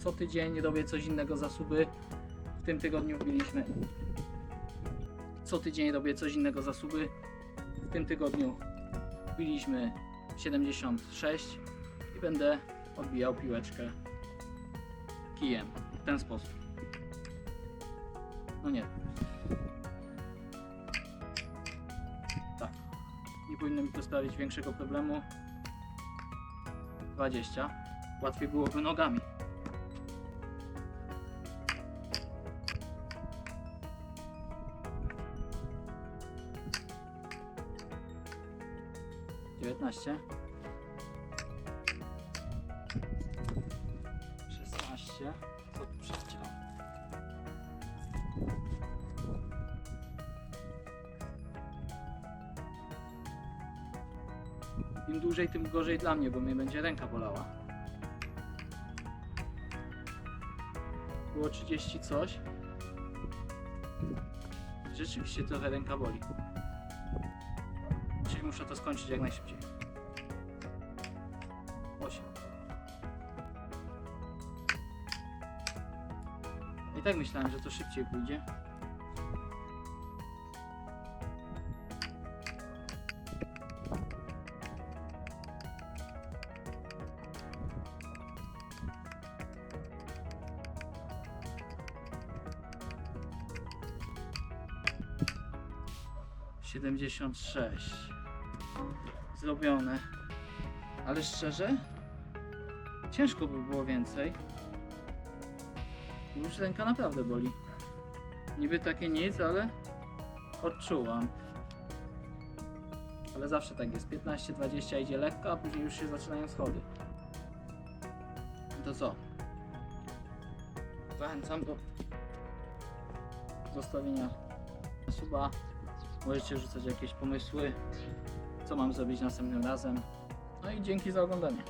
Co tydzień robię coś innego zasuby. W tym tygodniu wbiliśmy. Co tydzień robię coś innego zasuby. W tym tygodniu wbiliśmy 76 i będę odbijał piłeczkę kijem w ten sposób. No nie. Tak. Nie powinno mi to sprawić większego problemu. 20. Łatwiej byłoby nogami. Dziewiętnaście. Szesnaście. Co tu przeciął? Im dłużej, tym gorzej dla mnie, bo mnie będzie ręka bolała. Było 30 coś. Rzeczywiście trochę ręka boli. Muszę to skończyć jak najszybciej. 8. I tak myślałem, że to szybciej pójdzie. Siedemdziesiąt sześć. Zrobione. Ale szczerze? Ciężko by było więcej. Już ręka naprawdę boli. Niby takie nic, ale odczułam. Ale zawsze tak jest. 15-20 idzie lekko, a później już się zaczynają schody. To co? Zachęcam do zostawienia suba. Możecie rzucać jakieś pomysły, co mam zrobić następnym razem. No i dzięki za oglądanie.